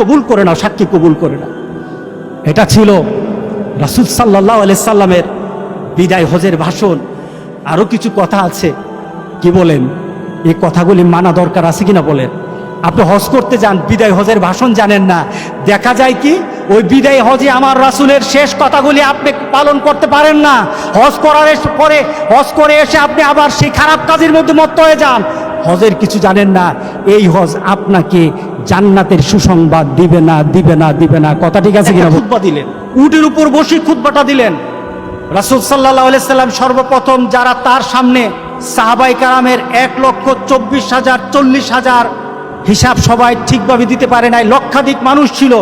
কবুল করে নাও, সাক্ষী কবুল করে নাও। এটা ছিল রাসুল সাল্লাহ সাল্লামের বিদায় হজের ভাষণ। আরও কিছু কথা আছে, কি বলেন? এই কথাগুলি মানা দরকার আছে কিনা বলেন? আপনি হজ করতে যান, বিদায় হজের ভাষণ জানেন না। দেখা যায় কি, ওই বিদায় হজে আমার রাসুলের শেষ কথাগুলি আপনি পালন করতে পারেন না। হজ করার পরে হজ করে এসে আপনি আবার সেই খারাপ কাজের মধ্যে মত্ত হয়ে যান। হজের কিছু জানেন না এই হজ আপনাকে জান্নাতের সুসংবাদ দিবে না দিবে না দিবে না। কথা ঠিক আছে কিনা খুতবা দিলেন উটের উপর বসে খুতবাটা দিলেন। রাসুল সাল্লাহ সাল্লাম সর্বপ্রথম যারা তার সামনে সাহাবাই কারামের এক লক্ষ চব্বিশ হাজার চল্লিশ হাজার হিসাব সবাই ঠিকভাবে দিতে পারে নাই লক্ষাধিক মানুষ ছিল।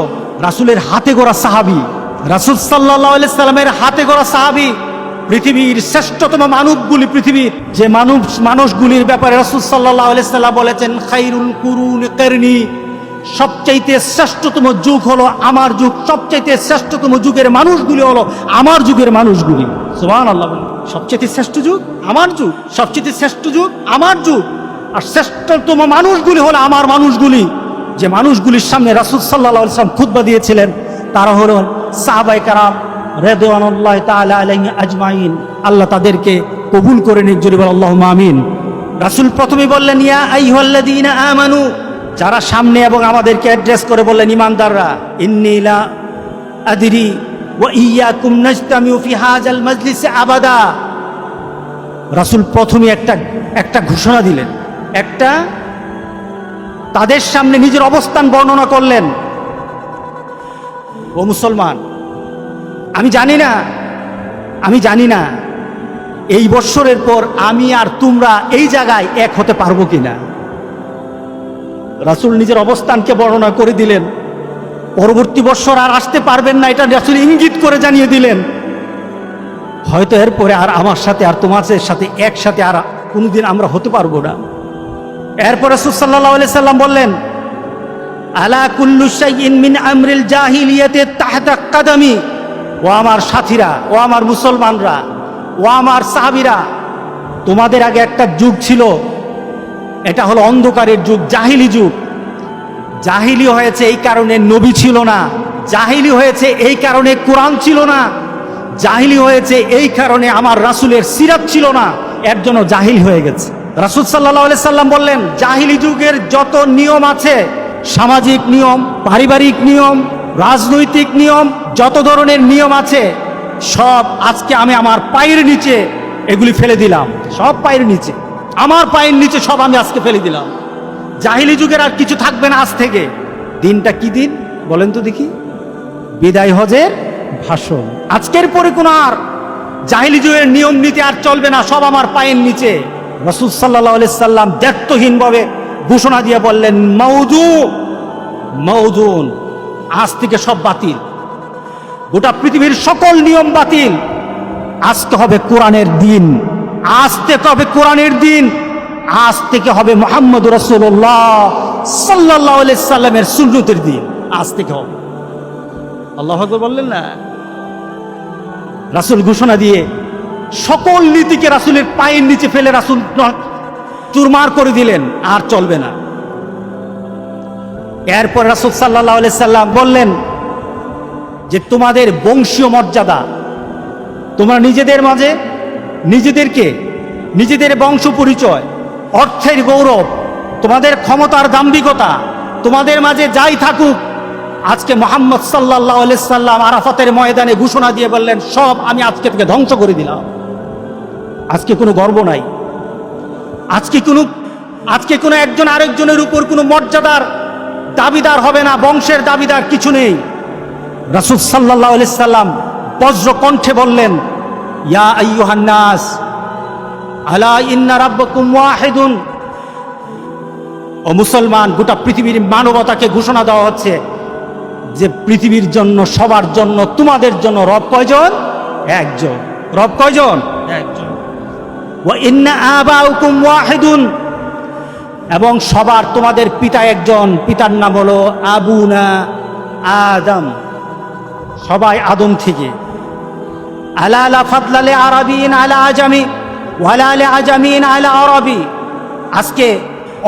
রাসুলের হাতে গড়া সাহাবি রাসুল সাল্লাহ সাল্লামের হাতে গড়া সাহাবি পৃথিবীর শ্রেষ্ঠতম মানবগুলি পৃথিবীর যে মানুষ, মানুষগুলির ব্যাপারে রাসুল সাল্লাহ সাল্লাম বলেছেন খাইরুল কুরুন কেরনি। সবচাইতে শ্রেষ্ঠতম যুগ হলো আমার যুগ। সবচাইতে শ্রেষ্ঠতম যুগের মানুষগুলি হলো আমার যুগের মানুষগুলি। সুবহান আল্লাহ সবচাইতে শ্রেষ্ঠ যুগ আমার যুগ। সবচেয়ে শ্রেষ্ঠ যুগ আমার যুগ। আর শ্রেষ্ঠতম মানুষগুলি হলো আমার মানুষগুলি। যে মানুষগুলির সামনে রাসুল সাল্লাহ সাল্লাম খুতবা দিয়েছিলেন, তারা হলো সাহাবাই কারাম। আল্লাহ তাদেরকে কবুল করে নিক জোরে বল আল্লাহুম্মা আমিন। রাসূল প্রথমে বললেন আমানু। যারা সামনে এবং আমাদেরকে অ্যাড্রেস করে বললেন, ইমানদাররা, ইন্নী লা আদরি ওয়া ইয়াকুম নাজতামিউ ফি হাযাল মাজলিসে আবাদা। রাসূল প্রথমে একটা একটা ঘোষণা দিলেন। একটা, তাদের সামনে নিজের অবস্থান বর্ণনা করলেন। ও মুসলমান আমি জানি না, আমি জানি না এই বৎসরের পর আমি আর তোমরা এই জায়গায় এক হতে পারব কিনা। রাসুল নিজের অবস্থানকে বর্ণনা করে দিলেন, পরবর্তী বৎসর আর আসতে পারবেন না, এটা রাসুল ইঙ্গিত করে জানিয়ে দিলেন। হয়তো এরপরে আর আমার সাথে আর তোমাদের সাথে একসাথে আর কোনোদিন আমরা হতে পারব না। এরপরে সুসাল্লাহ সাল্লাম বললেন, আলা কুল্লু মিন আমরিল জাহিলিয়াতে তাহতা কাদামি। ও আমার সাথীরা, ও আমার মুসলমানরা, ও আমার সাহাবিরা, তোমাদের আগে একটা যুগ ছিল। এটা হলো অন্ধকারের যুগ, জাহিলি যুগ। জাহিলি হয়েছে এই কারণে নবী ছিল না। জাহিলি হয়েছে এই কারণে কোরআন ছিল না। জাহিলি হয়েছে এই কারণে আমার রাসূলের সিরাত ছিল না। এর জন্য জাহিল হয়ে গেছে। রাসূল সাল্লাল্লাহু আলাইহি সাল্লাম বললেন, জাহিলি যুগের যত নিয়ম আছে, সামাজিক নিয়ম, পারিবারিক নিয়ম, রাজনৈতিক নিয়ম যত ধরনের নিয়ম আছে, সব আজকে আমি আমার পায়ের নিচে এগুলি ফেলে দিলাম। সব পায়ের নিচে। আমার পায়ের নিচে সব আমি আজকে ফেলে দিলাম। জাহিলি যুগের আর কিছু থাকবে না আজ থেকে। দিনটা কি দিন? বলেন তো দেখি। বিদায় হজের ভাষণ। আজকের পরে কোন আর জাহিলি যুগের নিয়ম নীতি আর চলবে না, সব আমার পায়ের নিচে। রসুল সাল্লাহ সাল্লাম দায়িত্বহীন ভাবে ঘোষণা দিয়ে বললেন মৌজু মৌজুন আজ থেকে সব বাতিল। গোটা পৃথিবীর সকল নিয়ম বাতিল। আসতে হবে কোরআনের দিন। আজ থেকে হবে কোরআনের দিন। আজ থেকে হবে মোহাম্মদ রসুল্লাহ সাল্লাহ সাল্লামের সুন্নতের দিন। আজ থেকে হবে। আল্লাহ বললেন না? রাসুল ঘোষণা দিয়ে সকল নীতিকে রাসুলের পায়ের নিচে ফেলে রাসুল চুরমার করে দিলেন আর চলবে না। এরপর রাসুল সাল্লাহ সাল্লাম বললেন যে তোমাদের বংশীয় মর্যাদা। তোমরা নিজেদের মাঝে নিজেদেরকে, নিজেদের বংশ পরিচয়, অর্থের গৌরব, তোমাদের ক্ষমতার দাম্ভিকতা, তোমাদের মাঝে যাই থাকুক, আজকে মোহাম্মদ সাল্লাহ সাল্লাম আরাফাতের ময়দানে ঘোষণা দিয়ে বললেন, সব আমি আজকে থেকে ধ্বংস করে দিলাম। আজকে কোনো গর্ব নাই। আজকে কোনো আজকে কোনো একজন আরেকজনের উপর কোনো মর্যাদার দাবিদার হবে না, বংশের দাবিদার কিছু নেই। রাসুল সাল্লাহ সাল্লাম বজ্র কণ্ঠে বললেন ইয়া আইয়ুহান্নাস আলা ইন্না রাব্বাকুম ওয়াহিদুন? ও মুসলমান গোটা পৃথিবীর মানবতাকে ঘোষণা দেওয়া হচ্ছে যে পৃথিবীর জন্য সবার জন্য তোমাদের জন্য রব কয়জন? একজন। রব কয়জন? একজন। ওয়া ইন্না আবাউকুম ওয়াহিদুন। এবং সবার তোমাদের পিতা একজন পিতার নাম হলো আবুনা আদম। সবাই আদম থেকে। আলা আলা ফাদলালে আরবিন আলা আজামি ওয়ালা আলে আজামিন আলা আরবি। আজকে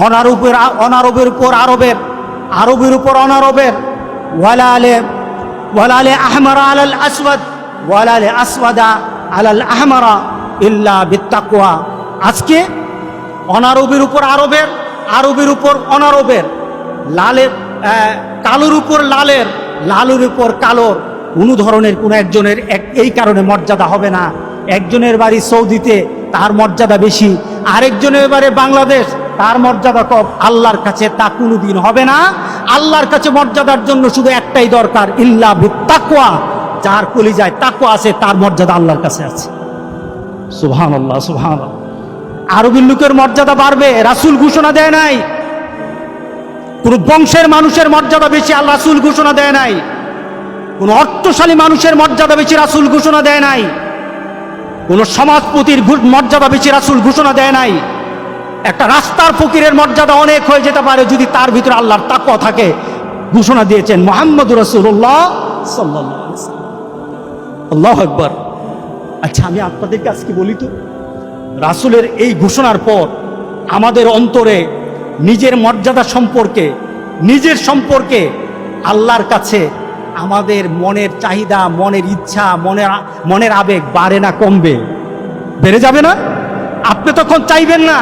অনারবের অনারবের উপর আরবের আরবের উপর অনারবের ওয়ালালে ওয়ালালে আহমারা আলাল আসওয়াদ ওয়ালালে আসওয়াদা আলাল আহমারা ইল্লা বিত্তাকওয়া আজকে অনারবের উপর আরবের আরবের উপর অনারবের, লালের কালোর উপর লালের, লালুর উপর কালোর কোনো ধরনের কোনো একজনের এক এই কারণে মর্যাদা হবে না। একজনের বাড়ি সৌদিতে, তার মর্যাদা বেশি। আরেকজনের বাড়ি বাংলাদেশ, তার মর্যাদা কম। আল্লাহর কাছে তা কোনো দিন হবে না। আল্লাহর কাছে মর্যাদার জন্য শুধু একটাই দরকার, ইল্লা তাকুয়া যার কলিজায় তাকুয়া আছে, তার মর্যাদা আল্লাহর কাছে আছে। সুবহান আল্লাহ সুবহান আরবের লোকের মর্যাদা বাড়বে, রাসুল ঘোষণা দেয় নাই। কোন বংশের মানুষের মর্যাদা বেশি, আল্লাহ রাসূল ঘোষণা দেয় নাই। কোন অর্থশালী মানুষের মর্যাদা বেশি রাসূল ঘোষণা দেয় নাই। কোন সমাজপতির মর্যাদা বেশি রাসুল ঘোষণা দেয় নাই। একটা রাস্তার ফকিরের মর্যাদা অনেক হয়ে যেতে পারে যদি তার ভিতরে আল্লাহর তাকওয়া থাকে, ঘোষণা দিয়েছেন মোহাম্মদ রসুল্লাহ সাল্লাহ আল্লাহ আকবর। আচ্ছা আমি আপনাদেরকে আজকে বলি তো, রাসূলের এই ঘোষণার পর আমাদের অন্তরে নিজের মর্যাদা সম্পর্কে, নিজের সম্পর্কে আল্লাহর কাছে আমাদের মনের চাহিদা, মনের ইচ্ছা, মনের মনের আবেগ বাড়ে না, কমবে। বেড়ে যাবে না? আপনি তখন চাইবেন না,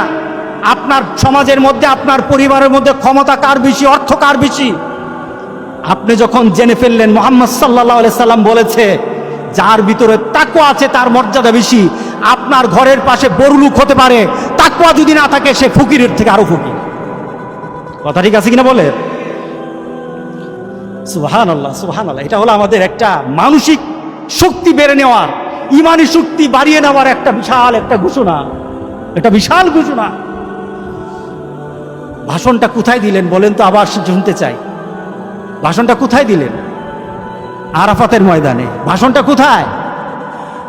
আপনার সমাজের মধ্যে, আপনার পরিবারের মধ্যে ক্ষমতা কার বেশি, অর্থ কার বেশি? আপনি যখন জেনে ফেললেন, মোহাম্মদ সাল্লাহ সাল্লাম বলেছে, যার ভিতরে তাকুয়া আছে, তার মর্যাদা বেশি। আপনার ঘরের পাশে বড়লুক হতে পারে তাকুয়া যদি না থাকে, সে ফকিরের থেকে আরও ফকির। কথা ঠিক আছে কিনা বলে সুহান আল্লাহ সুহান আল্লাহ এটা হলো আমাদের একটা মানসিক শক্তি বেড়ে নেওয়ার, ইমানি শক্তি বাড়িয়ে নেওয়ার একটা বিশাল একটা ঘোষণা। একটা বিশাল ঘোষণা। ভাষণটা কোথায় দিলেন বলেন তো, আবার শুনতে চাই। ভাষণটা কোথায় দিলেন? আরাফাতের ময়দানে। ভাষণটা কোথায়?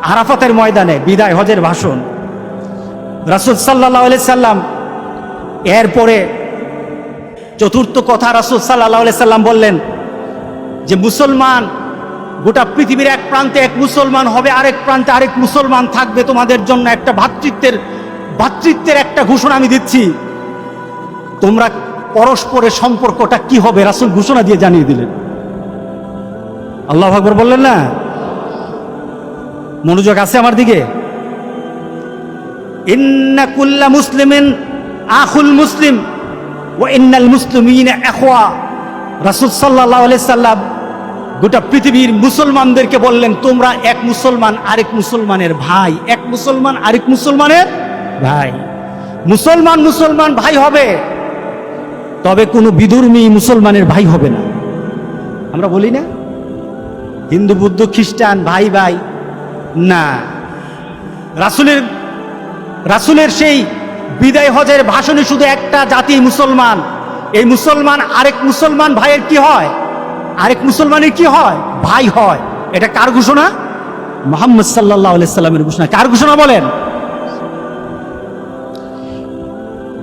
আরাফাতের ময়দানে বিদায় হজের ভাষণ। রাসুল সাল্লাহ সাল্লাম এরপরে চতুর্থ কথা রাসুল সাল্লাহ সাল্লাম বললেন যে মুসলমান গোটা পৃথিবীর এক প্রান্তে এক মুসলমান হবে, আরেক প্রান্তে আরেক মুসলমান থাকবে, তোমাদের জন্য একটা ভ্রাতৃত্বের ভ্রাতৃত্বের একটা ঘোষণা আমি দিচ্ছি। তোমরা পরস্পরের সম্পর্কটা কি হবে? রাসুল ঘোষণা দিয়ে জানিয়ে দিলেন। আল্লাহ আকবর বললেন না? মনোযোগ আছে আমার দিকে? ইন্না কুল্লা মুসলিমিন আখুল মুসলিম ও ইন্নাল মুসলিমিন এখোয়া রাসুল সাল্লাহ আলি সাল্লাম গোটা পৃথিবীর মুসলমানদেরকে বললেন, তোমরা এক মুসলমান, আরেক মুসলমানের ভাই। এক মুসলমান, আরেক মুসলমানের ভাই। মুসলমান মুসলমান ভাই হবে, তবে কোনো বিধর্মী মুসলমানের ভাই হবে না। আমরা বলি না, হিন্দু, বুদ্ধ, খ্রিস্টান, ভাই ভাই, না। রাসুলের রাসুলের সেই বিদায় হজের ভাষণে শুধু একটা জাতি মুসলমান। এই মুসলমান, আরেক মুসলমান ভাইয়ের কি হয়? আরেক মুসলমানের কি হয়? ভাই হয়। এটা কার ঘোষণা? মোহাম্মদ সাল্লাহ সাল্লামের ঘোষণা। কার ঘোষণা বলেন?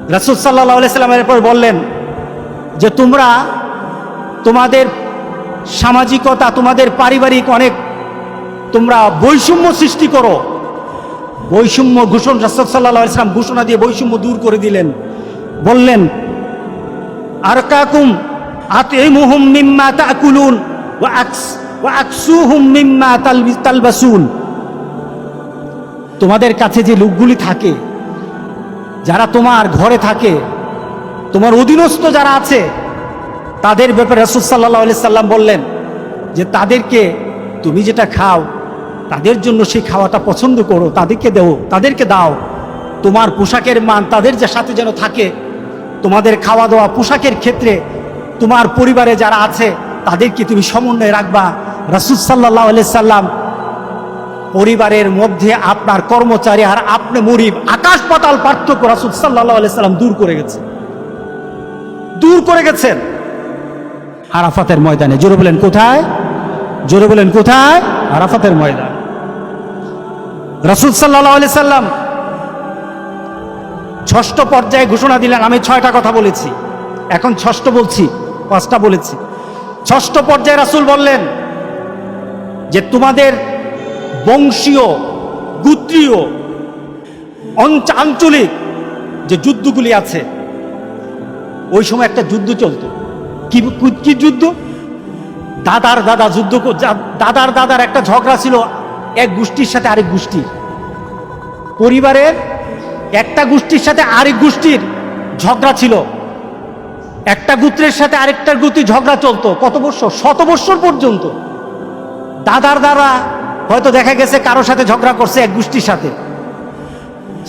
রাসুল সাল্লাহ সাল্লামের পর বললেন যে তোমরা তোমাদের সামাজিকতা, তোমাদের পারিবারিক অনেক তোমরা বৈষম্য সৃষ্টি করো। বৈষম্য ঘোষণ, রাসুল সাল্লাহ ইসলাম ঘোষণা দিয়ে বৈষম্য দূর করে দিলেন। বললেন আর কাকুম আতিমুহুম মিম্মা তাকুলুন ওয়া আকস, ওয়া আকসুহুম মিম্মা তালবি- তালবাসুন। তোমাদের কাছে যে লোকগুলি থাকে, যারা তোমার ঘরে থাকে, তোমার অধীনস্থ যারা আছে, তাদের ব্যাপারে রাসুল সাল্লাহ সাল্লাম বললেন যে তাদেরকে তুমি যেটা খাও, তাদের জন্য সেই খাওয়াটা পছন্দ করো, তাদেরকে দেও, তাদেরকে দাও। তোমার পোশাকের মান তাদের যে সাথে যেন থাকে, তোমাদের খাওয়া দাওয়া পোশাকের ক্ষেত্রে তোমার পরিবারে যারা আছে, তাদেরকে তুমি সমন্বয় রাখবা। রাসুল সাল্লাহ সাল্লাম পরিবারের মধ্যে আপনার কর্মচারী আর আপনি মরিব, আকাশ পাতাল পার্থক্য রাসুল সাল্লাহ সাল্লাম দূর করে গেছে। দূর করে গেছেন। আরাফাতের ময়দানে। জোরে বলেন, কোথায়? জোরে বলেন, কোথায়? আরাফাতের ময়দান। রাসুল সাল্লাহ সাল্লাম ষষ্ঠ পর্যায়ে ঘোষণা দিলেন, আমি ছয়টা কথা বলেছি। এখন ষষ্ঠ বলছি। পাঁচটা বলেছি। ষষ্ঠ পর্যায়ে রাসুল বললেন যে, তোমাদের বংশীয়, গোত্রীয় আঞ্চলিক যে যুদ্ধগুলি আছে, ওই সময় একটা যুদ্ধ চলতো। কি কি যুদ্ধ? দাদার দাদা যুদ্ধ দাদার দাদার একটা ঝগড়া ছিল এক গোষ্ঠীর সাথে আরেক গোষ্ঠীর। পরিবারের একটা গোষ্ঠীর সাথে আরেক গোষ্ঠীর ঝগড়া ছিল। একটা গোত্রের সাথে আরেকটার গোত্রী ঝগড়া চলতো, কত বছর শত বৎসর পর্যন্ত। দাদার দাদা হয়তো দেখা গেছে কারোর সাথে ঝগড়া করছে এক গোষ্ঠীর সাথে।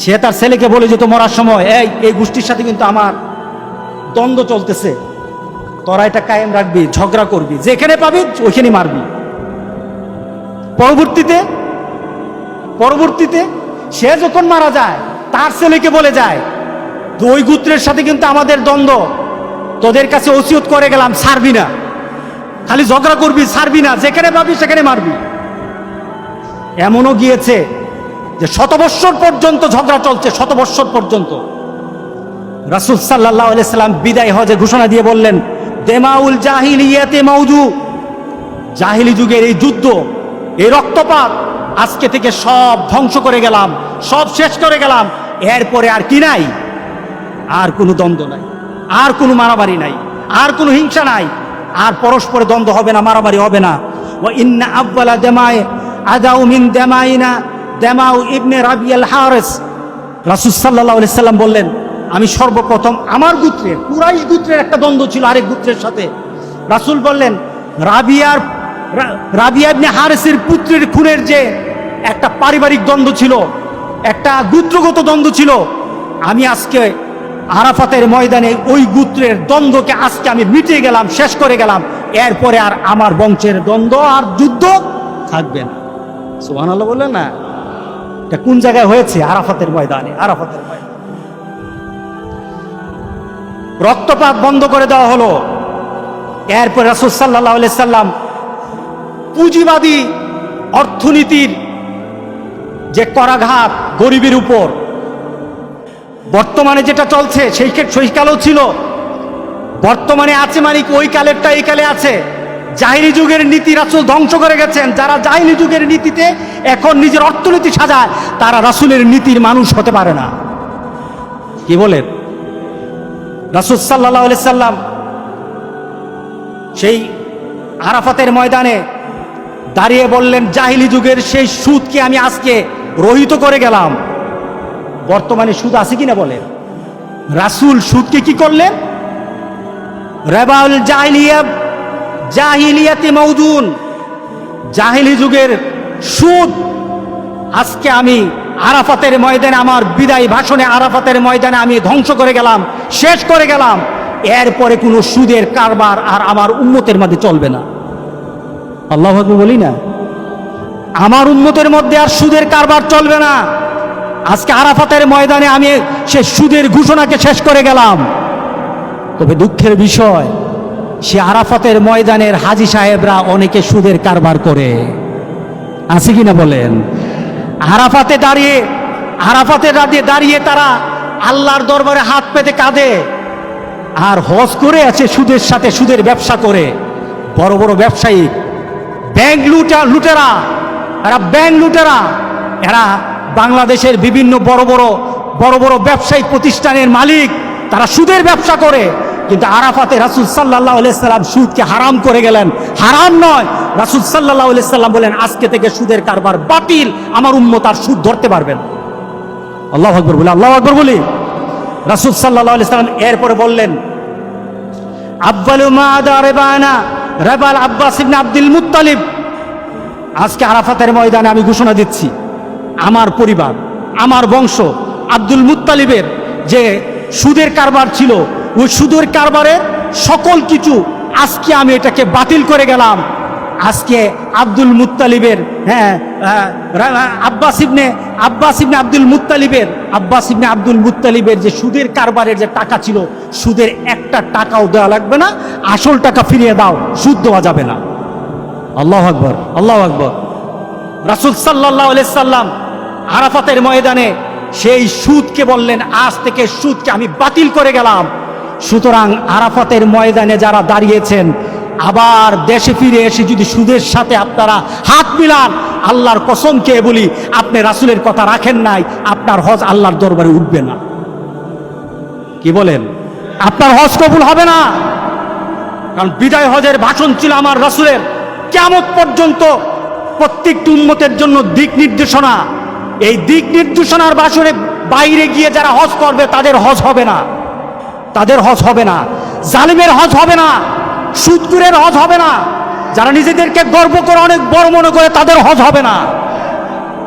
সে তার ছেলেকে বলে যেত মরার সময়, এই এই গোষ্ঠীর সাথে কিন্তু আমার দ্বন্দ্ব চলতেছে। তোরা এটা কায়েম রাখবি, ঝগড়া করবি। যেখানে পাবি ওইখানে মারবি। পরবর্তীতে পরবর্তীতে সে যখন মারা যায়, তার ছেলেকে বলে যায় ওই গোত্রের সাথে কিন্তু আমাদের দ্বন্দ্ব। তোদের কাছে ওসিয়ত করে গেলাম, ছাড়বি না। খালি ঝগড়া করবি, ছাড়বি না, যেখানে পাবি সেখানে মারবি। এমনও গিয়েছে যে শতবৎসর পর্যন্ত ঝগড়া চলছে শতবৎসর পর্যন্ত। রাসুল সাল্লাহ সাল্লাম বিদায় হজে ঘোষণা দিয়ে বললেন, দেমাউল জাহিল ইয়াতে মৌজু জাহিলি যুগের এই যুদ্ধ, এই রক্তপাত, আজকে থেকে সব ধ্বংস করে গেলাম, সব শেষ করে গেলাম। এরপরে আর কি নাই? আর কোনো দ্বন্দ্ব নাই। আর কোনো মারামারি নাই, আর কোনো হিংসা নাই, আর পরস্পরে দ্বন্দ্ব হবে না, মারামারি হবে না। ও ইন্না আব্বালা দেমায়, আদাউ মিন দেমাইনা, দেমাউ ইবনে রাবিয়াল হারেস রাসুল সাল্লাহ সাল্লাম বললেন, আমি সর্বপ্রথম আমার গুত্রের কুরাইশ গুত্রের একটা দ্বন্দ্ব ছিল আরেক গুত্রের সাথে। রাসুল বললেন, রাবিয়ার রাবিয়া ইবনে হারেসের পুত্রের খুনের যে একটা পারিবারিক দ্বন্দ্ব ছিল, একটা গুত্রগত দ্বন্দ্ব ছিল, আমি আজকে আরাফাতের ময়দানে ওই গুত্রের দ্বন্দ্বকে আজকে আমি মিটিয়ে গেলাম, শেষ করে গেলাম। এরপরে আর আমার বংশের দ্বন্দ্ব আর যুদ্ধ থাকবে না। সুহান আল্লাহ বললেন না? এটা কোন জায়গায় হয়েছে? আরাফাতের ময়দানে আরাফাতের ময়দানে। রক্তপাত বন্ধ করে দেওয়া হলো। এরপর রাসুল সাল্লাহ সাল্লাম পুঁজিবাদী অর্থনীতির যে করাঘাত গরিবের উপর বর্তমানে যেটা চলছে, সেই ক্ষেত্রে সেই কালেও ছিল। বর্তমানে আছে মানে ওই কালেরটা এই কালে আছে। জাহিলি যুগের নীতি রাসুল ধ্বংস করে গেছেন। যারা জাহিলি যুগের নীতিতে এখন নিজের অর্থনীতি সাজায়, তারা রাসুলের নীতির মানুষ হতে পারে না। কি বলেন? রাসুল সাল্লাহ সাল্লাম সেই আরাফাতের ময়দানে দাঁড়িয়ে বললেন, জাহিলি যুগের সেই সুদকে আমি আজকে রহিত করে গেলাম। বর্তমানে সুদ আছে কিনা বলেন? রাসুল সুদকে কি করলেন? রেবাউল জাহিলিয়া, জাহিলিয়াতে মৌজুন জাহিলি যুগের সুদ। আজকে আমি আরাফাতের ময়দানে, আমার বিদায় ভাষণে আরাফাতের ময়দানে আমি ধ্বংস করে গেলাম, শেষ করে গেলাম। এরপরে কোনো সুদের কারবার আর আমার উম্মতের মধ্যে চলবে না। আল্লাহ বলি না? আমার উম্মতের মধ্যে আর সুদের কারবার চলবে না। আজকে আরাফাতের ময়দানে আমি সে সুদের ঘোষণাকে শেষ করে গেলাম। তবে দুঃখের বিষয়, সে আরাফাতের ময়দানের হাজি সাহেবরা অনেকে সুদের কারবার করে। আছে কিনা বলেন? আরাফাতে দাঁড়িয়ে আরাফাতে দাঁড়িয়ে দাঁড়িয়ে তারা আল্লাহর দরবারে হাত পেতে কাঁদে। আর হজ করে আছে সুদের সাথে সুদের ব্যবসা করে। বড় বড় ব্যবসায়ী, ব্যাংক লুটা লুটেরা, এরা ব্যাংক লুটেরা, এরা বাংলাদেশের বিভিন্ন বড় বড় বড় বড় ব্যবসায়িক প্রতিষ্ঠানের মালিক, তারা সুদের ব্যবসা করে, কিন্তু আরাফাতে রাসুল সাল্লাহ সাল্লাম সুদকে হারাম করে গেলেন। হারাম নয়, রাসুল সাল্লাহ সাল্লাম বলেন, আজকে থেকে সুদের কারবার বাতিল, আমার উম্মত আর সুদ ধরতে পারবেন আল্লাহ আকবর বলি, আল্লাহ আকবর বলি। রাসুল সাল্লাহ সাল্লাম এরপরে বললেন, আব্বাল আব্বাস আব্দুল মুত্তালিব। আজকে আরাফাতের ময়দানে আমি ঘোষণা দিচ্ছি আমার পরিবার, আমার বংশ, আব্দুল মুত্তালিবের যে সুদের কারবার ছিল, ওই সুদের কারবারের সকল কিছু আজকে আমি এটাকে বাতিল করে গেলাম। আজকে আব্দুল মুত্তালিবের হ্যাঁ আব্বাস ইবনে আব্বাস ইবনে আব্দুল মুত্তালিবের, আব্বাস ইবনে আব্দুল মুত্তালিবের যে সুদের কারবারের যে টাকা ছিল, সুদের একটা টাকাও দেওয়া লাগবে না, আসল টাকা ফিরিয়ে দাও, সুদ দেওয়া যাবে না। আল্লাহ আকবর আল্লাহ আকবর। রাসুল সাল্লাহ সাল্লাম আরাফাতের ময়দানে সেই সুদকে বললেন, আজ থেকে সুদকে আমি বাতিল করে গেলাম। সুতরাং আরাফাতের ময়দানে যারা দাঁড়িয়েছেন, আবার দেশে ফিরে এসে যদি সুদের সাথে আপনারা হাত মিলান, আল্লাহর কসমকে বলি, আপনি রাসুলের কথা রাখেন নাই, আপনার হজ আল্লাহর দরবারে উঠবে না। কি বলেন? আপনার হজ কবুল হবে না। কারণ বিদায় হজের ভাষণ ছিল আমার রাসুলের। কেমন পর্যন্ত প্রত্যেকটি উন্মতের জন্য দিক নির্দেশনা। এই দিক নির্দেশনার বাসরে বাইরে গিয়ে যারা হজ করবে, তাদের হজ হবে না। তাদের হজ হবে না। জালিমের হজ হবে না। সুদকুরের হজ হবে না। যারা নিজেদেরকে গর্ব করে অনেক বড় মনে করে, তাদের হজ হবে না।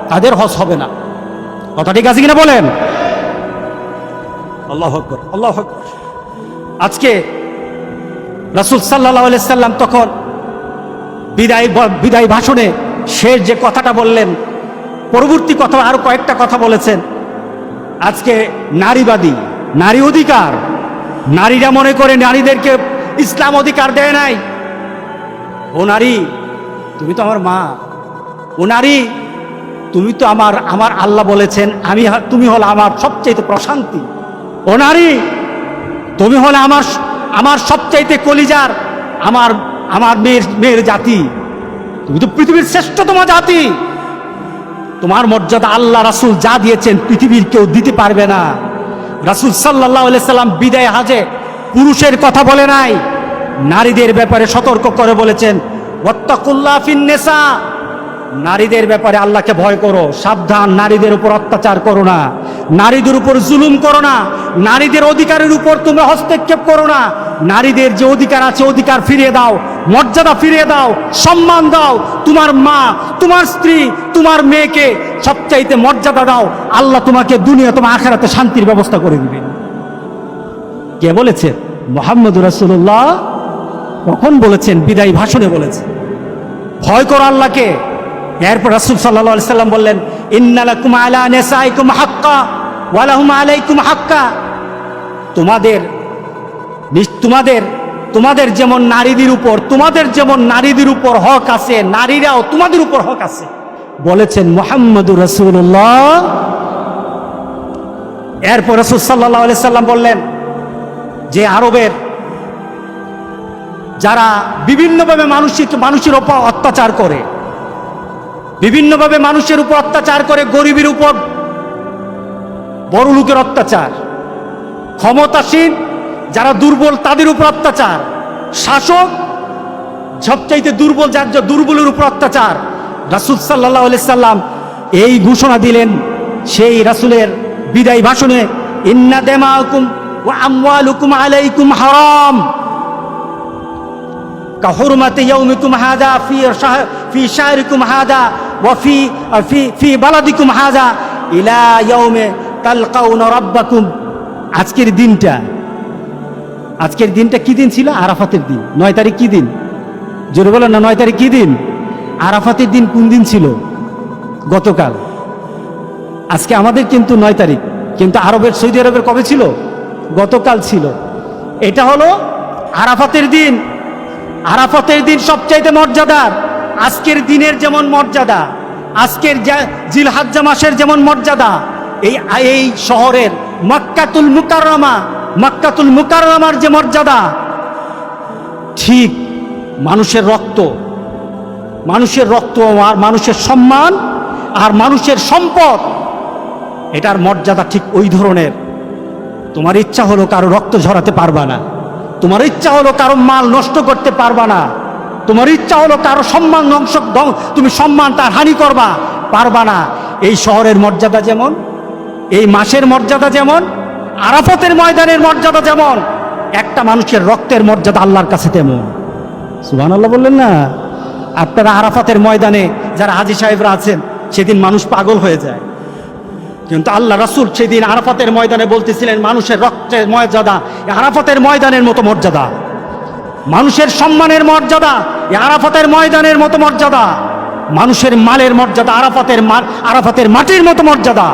তাদের হজ হবে না। কথা ঠিক আছে কিনা বলেন? আল্লাহ আল্লাহ আজকে রাসুল সাল্লাহ সাল্লাম তখন বিদায় বিদায় ভাষণে শেষ যে কথাটা বললেন পরবর্তী কথা আরও কয়েকটা কথা বলেছেন। আজকে নারীবাদী, নারী অধিকার, নারীরা মনে করে নারীদেরকে ইসলাম অধিকার দেয় নাই। ও নারী, তুমি তো আমার মা। ও নারী, তুমি তো আমার আমার আল্লাহ বলেছেন, আমি তুমি হলো আমার সবচেয়ে প্রশান্তি। ও নারী, তুমি হলে আমার আমার সবচাইতে কলিজার, আমার আমার মেয়ের মেয়ের জাতি। তুমি তো পৃথিবীর শ্রেষ্ঠতম জাতি। তোমার মর্যাদা আল্লাহ রাসুল যা দিয়েছেন পৃথিবীর কেউ দিতে পারবে না। রাসুল সাল্লাহ সাল্লাম বিদায় হাজে পুরুষের কথা বলে নাই, নারীদের ব্যাপারে সতর্ক করে বলেছেন, ওয়াত্তাকুল্লাহ ফিন্নেসা নারীদের ব্যাপারে আল্লাহকে ভয় করো, সাবধান, নারীদের উপর অত্যাচার করো না। নারীদের উপর জুলুম করো না, নারীদের অধিকারের উপর তুমি হস্তক্ষেপ করো না। নারীদের যে অধিকার আছে, অধিকার ফিরিয়ে দাও, মর্যাদা ফিরিয়ে দাও, সম্মান দাও। তোমার মা, তোমার স্ত্রী, তোমার মেয়েকে সবচাইতে মর্যাদা দাও। আল্লাহ তোমাকে দুনিয়া, তোমার আখেরাতে শান্তির ব্যবস্থা করে দিবেন। কে বলেছে? মোহাম্মদ রাসুল্লাহ কখন বলেছেন? বিদায়ী ভাষণে বলেছেন ভয় করো আল্লাহকে। এরপর রাসুল সাল্লাহ সাল্লাম বললেন ইন্নালাকুম আলা নেসাইকুম হাক্কা ওয়ালাহুম আলাইকুম হাক্কা। তোমাদের তোমাদের তোমাদের যেমন নারীদের উপর, তোমাদের যেমন নারীদের উপর হক আছে, নারীরাও তোমাদের উপর হক আছে। বলেছেন মোহাম্মদুর রসুল্লাহ এরপর রসুল সাল্লাহ সাল্লাম বললেন যে আরবের যারা বিভিন্নভাবে মানুষের মানুষের উপর অত্যাচার করে বিভিন্নভাবে মানুষের উপর অত্যাচার করে, গরিবের উপর বড় লোকের অত্যাচার। ক্ষমতাসীন, যারা দুর্বল, তাদের উপর অত্যাচার। শাসক, সবচাইতে দুর্বল, যার দুর্বলের উপর অত্যাচার। রাসুল সাল্লাহ সাল্লাম এই ঘোষণা দিলেন, সেই রাসুলের বিদায় ভাষণে, ইন্না দেমাকুম ওয়া আমওয়ালুকুম আলাইকুম হারাম। ফি ফি ফি ফি ফি ইলা আজকের দিনটা। আজকের দিনটা কি দিন ছিল? আরাফাতের দিন। নয় তারিখ কি দিন? জোর বলো না, নয় তারিখ কি দিন? আরাফাতের দিন কোন দিন ছিল? গতকাল। আজকে আমাদের কিন্তু নয় তারিখ। কিন্তু আরবের, সৌদি আরবের কবে ছিল? গতকাল ছিল। এটা হলো আরাফাতের দিন। আরাফাতের দিন সবচাইতে মর্যাদার। আজকের দিনের যেমন মর্যাদা, আজকের জিলহাজ্জা মাসের যেমন মর্যাদা, এই এই শহরের মক্কাতুল মুকাররমা, মক্কাতুল মুকাররমার যে মর্যাদা, ঠিক মানুষের রক্ত মানুষের রক্ত আর মানুষের সম্মান আর মানুষের সম্পদ, এটার মর্যাদা ঠিক ওই ধরনের। তোমার ইচ্ছা হলো কারও রক্ত ঝরাতে পারবা না। তোমার ইচ্ছা হলো কারও মাল নষ্ট করতে পারবা না। তোমার ইচ্ছা হলো কারও সম্মান ধ্বংস, ধ্বং- তুমি সম্মান তার হানি করবা, পারবা না। এই শহরের মর্যাদা যেমন, এই মাসের মর্যাদা যেমন, আরাফতের ময়দানের মর্যাদা যেমন, একটা মানুষের রক্তের মর্যাদা আল্লাহর কাছে তেমন। সুবহান আল্লাহ বললেন না? আপনারা আরাফাতের ময়দানে যারা হাজি সাহেবরা আছেন, সেদিন মানুষ পাগল হয়ে যায়। কিন্তু আল্লাহ রাসুল সেদিন আরাফাতের ময়দানে বলতেছিলেন, মানুষের রক্তের মর্যাদা আরাফাতের ময়দানের মতো মর্যাদা। মানুষের সম্মানের মর্যাদা আরাফাতের ময়দানের মতো মর্যাদা। মানুষের মালের মর্যাদা, আরাফাতের মাল, আরাফাতের মাটির মতো মর্যাদা।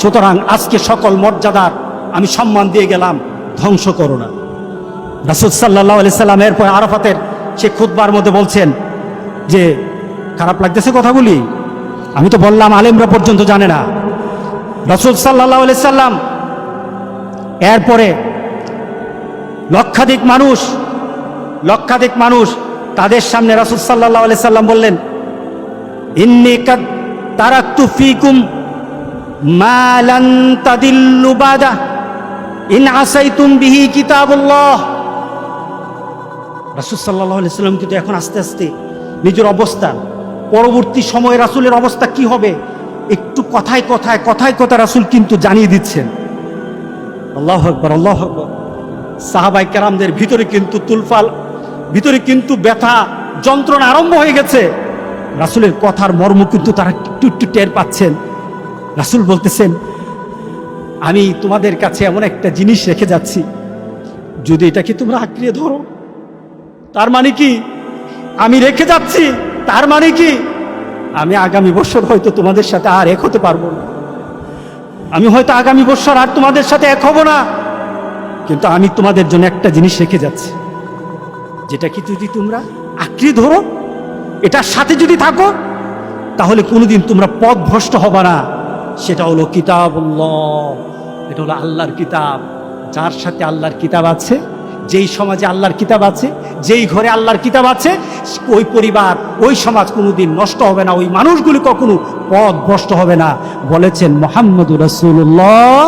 সুতরাং আজকে সকল মর্যাদার আমি সম্মান দিয়ে গেলাম, ধ্বংস করো না। রাসুল সাল্লাহ আলি সাল্লাম এরপর আরাফাতের সে খুতবার মধ্যে বলছেন যে, খারাপ লাগতেছে কথাগুলি? আমি তো বললাম, আলেমরা পর্যন্ত জানে না। রসুল সাল্লাহ সাল্লাম এরপরে লক্ষাধিক মানুষ লক্ষাধিক মানুষ তাদের সামনে রসুল সাল্লাহ সাল্লাম বললেন, ইন্নি তারাক্তু ফিকুম মা তাদিল্লু বাদা ইন আসাইতুম বিহি কিতাবুল্লাহ। রাসুল সাল্লাহ কিন্তু এখন আস্তে আস্তে নিজের অবস্থা, পরবর্তী সময়ে রাসুলের অবস্থা কি হবে? একটু কথায় কথায় কথায় কথা রাসুল কিন্তু জানিয়ে দিচ্ছেন। আল্লাহ আকবর আল্লাহ আকবর। সাহাবাই কেরামদের ভিতরে কিন্তু তুলফাল, ভিতরে কিন্তু ব্যথা, যন্ত্রণা আরম্ভ হয়ে গেছে। রাসুলের কথার মর্ম কিন্তু তারা একটু একটু টের পাচ্ছেন। রাসুল বলতেছেন, আমি তোমাদের কাছে এমন একটা জিনিস রেখে যাচ্ছি। যদি এটাকে তোমরা আঁকড়িয়ে ধরো, তার মানে কি? আমি রেখে যাচ্ছি, তার মানে কি? আমি আগামী বছর হয়তো তোমাদের সাথে আর এক হতে পারব না। আমি হয়তো আগামী বছর আর তোমাদের সাথে এক হব না। কিন্তু আমি তোমাদের জন্য একটা জিনিস রেখে যাচ্ছি। যেটা কি যদি তোমরা আঁকড়ে ধরো, এটার সাথে যদি থাকো, তাহলে কোনোদিন তোমরা পথ ভ্রষ্ট হবে না। সেটা হলো কিতাব এটা হলো আল্লাহর কিতাব। যার সাথে আল্লাহর কিতাব আছে যেই সমাজে আল্লাহর কিতাব আছে, যেই ঘরে আল্লাহর কিতাব আছে, ওই পরিবার, ওই সমাজ কোনোদিন নষ্ট হবে না, ওই মানুষগুলি কখনো পথ ভ্রষ্ট হবে না। বলেছেন মোহাম্মদ রসুল্লাহ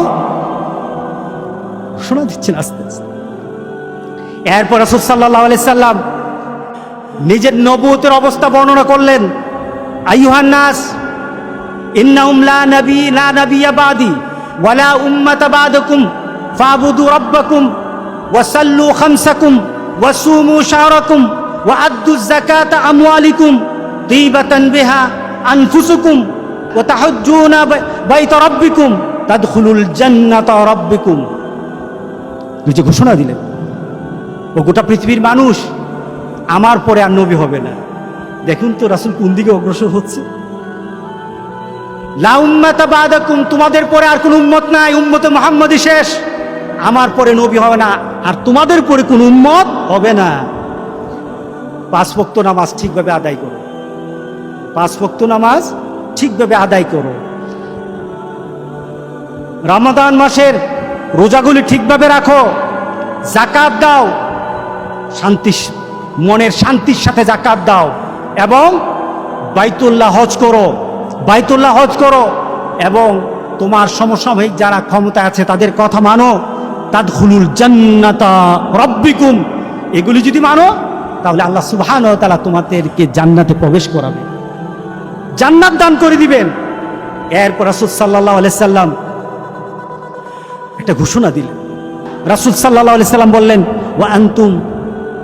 শোনা দিচ্ছেন আস্তে আস্তে। এরপর রসুল সাল্লাহ সাল্লাম নিজের নবুতের অবস্থা বর্ণনা করলেন, আইয়ুহান নাস, ইন্নাহুম লা নবী, লা নবিয়্যা বাদি, ওয়ালা উম্মাতা বাদাকুম, ফাবুদু রাব্বাকুম। ওয়াসাল্লু খামসাকুম, ওয়াসুমু শাহরাকুম, ওয়াআদ্দু যাকাতা আমওয়ালিকুম তিবাতান বিহা আনফুসুকুম ওয়াতাহুজ্জুনা বাইতা রাব্বিকুম, তাদখুলুল জান্নাতা রাব্বিকুম। নিজে ঘোষণা দিলেন ও গোটা পৃথিবীর মানুষ আমার পরে আর নবী হবে না। দেখুন তো রাসুল কোন দিকে অগ্রসর হচ্ছে। লা উম্মাতা বাদাকুম, তোমাদের পরে আর কোন উম্মত নাই, উম্মতে মোহাম্মদই শেষ। আমার পরে নবী হবে না, আর তোমাদের পরে কোন উম্মত হবে না। পাঁচ নামাজ ঠিকভাবে আদায় করো। পাঁচ নামাজ ঠিকভাবে আদায় করো। রমাদান মাসের রোজাগুলি ঠিকভাবে রাখো, জাকাত দাও, শান্তি মনের শান্তির সাথে জাকাত দাও এবং বাইতুল্লাহ হজ করো, বাইতুল্লাহ হজ করো এবং তোমার সমসাময়িক যারা ক্ষমতা আছে তাদের কথা মানো। তাদখুলুল জান্নাতা, রব্বিকুম। এগুলি যদি মানো, তাহলে আল্লাহ সুবহান তাআলা তোমাদেরকে জান্নাতে প্রবেশ করাবে। জান্নাত দান করে দিবেন। এরপর রাসূল সাল্লাল্লাহু আলাইসাল্লাম একটা ঘোষণা দিলেন। রাসূল সাল্লাল্লাহু আলাইহি সাল্লাম বললেন, ওয়া আনতুম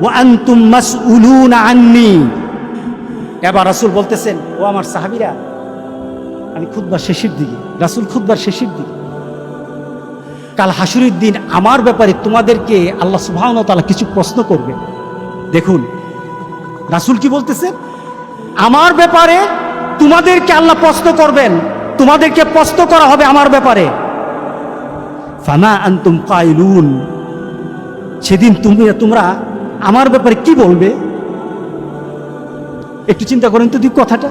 ওয়া আনতুম মাসউলুনা আন্নি। এবার রাসূল বলতেছেন, ও আমার সাহাবিরা, আমি খুতবার শেষের দিকে, রাসুল খুতবার শেষের দিকে। কাল হাসুরের দিন আমার ব্যাপারে তোমাদেরকে আল্লাহ সুবহানাহু ওয়া কিছু প্রশ্ন করবে। দেখুন, রাসূল কি বলতেছেন আমার ব্যাপারে তোমাদেরকে আল্লাহ প্রশ্ন করবেন, তোমাদেরকে প্রশ্ন করা হবে আমার ব্যাপারে। ফামা আনতুম কাইলুন, সেদিন তুমি তোমরা আমার ব্যাপারে কি বলবে? একটু চিন্তা করেন তো কথাটা।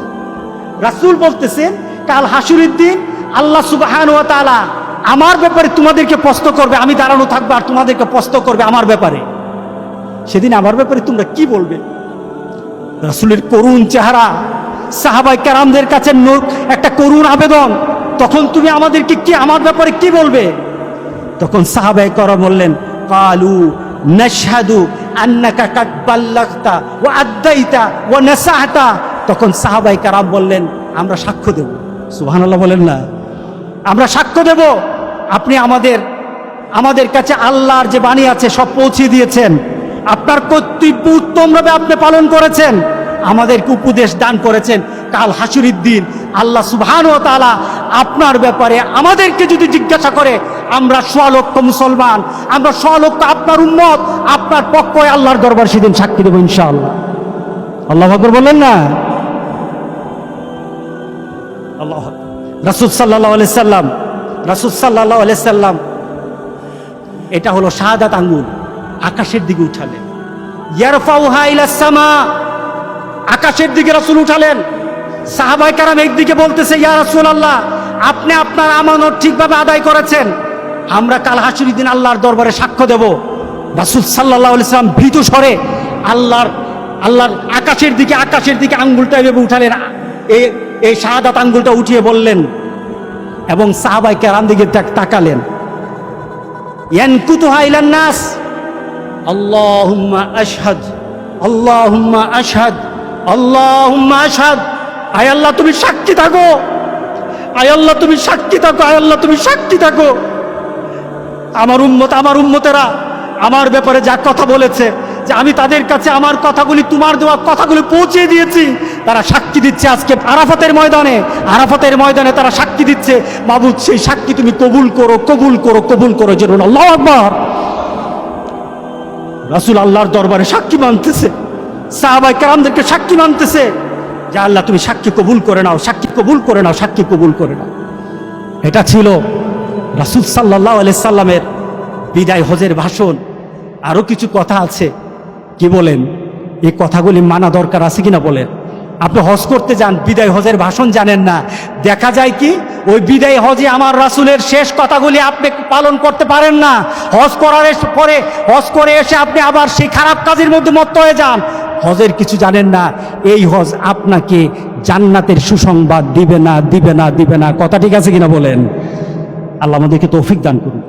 রাসূল বলতেছেন, কাল হাসুরের দিন আল্লাহ সুবহান তাআলা আমার ব্যাপারে তোমাদেরকে প্রশ্ন করবে, আমি দাঁড়ানো থাকব আর তোমাদেরকে প্রশ্ন করবে আমার ব্যাপারে। সেদিন আমার ব্যাপারে তোমরা কি বলবে? রাসুলের করুণ চেহারা সাহাবাই কারামদের কাছে একটা করুণ আবেদন। তখন তুমি আমাদেরকে কি, আমার ব্যাপারে কি বলবে? তখন সাহাবাই করা বললেন, কালু আদ্দাইতা ওয়া নাসাহতা। তখন সাহাবাই কারাম বললেন, আমরা সাক্ষ্য দেব। সুবহানাল্লাহ বলেন না। আমরা সাক্ষ্য দেব। আপনি আমাদের আমাদের কাছে আল্লাহর যে বাণী আছে সব পৌঁছে দিয়েছেন। আপনার কর্তব্য উত্তমভাবে আপনি পালন করেছেন। আমাদেরকে উপদেশ দান করেছেন। কাল হাসুরির দিন আল্লাহ সুবহান ও তালা আপনার ব্যাপারে আমাদেরকে যদি জিজ্ঞাসা করে, আমরা সোয়ালক্ষ মুসলমান, আমরা সোয়ালক্ষ আপনার উম্মত, আপনার পক্ষে আল্লাহর দরবার সেদিন সাক্ষী দেবো ইনশাআল্লাহ। আল্লাহ আকবর বললেন না? আল্লাহ রাসুল সাল্লাহ আলি সাল্লাম রাসুল সাল্লাহ এটা হলো শাহাদাত আঙ্গুল, আকাশের দিকে উঠালেন। আকাশের দিকে রাসূল উঠালেন। সাহাবাই কারাম একদিকে বলতেছে, ইয়া রাসূল আল্লাহ আপনি আপনার আমানত ঠিকভাবে আদায় করেছেন। আমরা কাল হাসুরি দিন আল্লাহর দরবারে সাক্ষ্য দেব। রাসূল আলাইহি সাল্লাম ভীত স্বরে আল্লাহর আল্লাহর আকাশের দিকে আকাশের দিকে আঙ্গুলটা এভাবে উঠালেন। এই এই শাহাদাত আঙ্গুলটা উঠিয়ে বললেন এবং সাহাবাই কেরাম দিকে তাক- তাকালেন। নাস। আল্লাহ, তুমি সাক্ষী থাকো। আয় আল্লাহ, তুমি সাক্ষী থাকো। আল্লাহ, তুমি সাক্ষী থাকো। আমার উম্মত, আমার উম্মতেরা আমার ব্যাপারে যা কথা বলেছে যে আমি তাদের কাছে আমার কথাগুলি, তোমার দেওয়া কথাগুলি পৌঁছে দিয়েছি। তারা সাক্ষী দিচ্ছে আজকে আরাফাতের ময়দানে। আরাফাতের ময়দানে তারা সাক্ষী দিচ্ছে, মাবুদ, সেই সাক্ষী তুমি কবুল করো কবুল করো কবুল করো যেরকম আল্লাহ আকবার! রাসুল আল্লাহর দরবারে সাক্ষী মানতেছে। সাহাবাই কেরামদেরকে সাক্ষী মানতেছে যে, আল্লাহ, তুমি সাক্ষী কবুল করে নাও, সাক্ষী কবুল করে নাও, সাক্ষী কবুল করে নাও। এটা ছিল রাসুল সাল্লাহ সাল্লামের বিদায় হজের ভাষণ। আরও কিছু কথা আছে। কি বলেন? এই কথাগুলি মানা দরকার আছে কিনা বলেন? আপনি হজ করতে যান, বিদায় হজের ভাষণ জানেন না। দেখা যায় কি, ওই বিদায় হজে আমার রাসুলের শেষ কথাগুলি আপনি পালন করতে পারেন না। হজ করার পরে, হজ করে এসে আপনি আবার সেই খারাপ কাজের মধ্যে মত্ত হয়ে যান। হজের কিছু জানেন না, এই হজ আপনাকে জান্নাতের সুসংবাদ দিবে না দিবে না দিবে না। কথা ঠিক আছে কিনা বলেন? আল্লাহ আমাদেরকে তৌফিক দান করুন।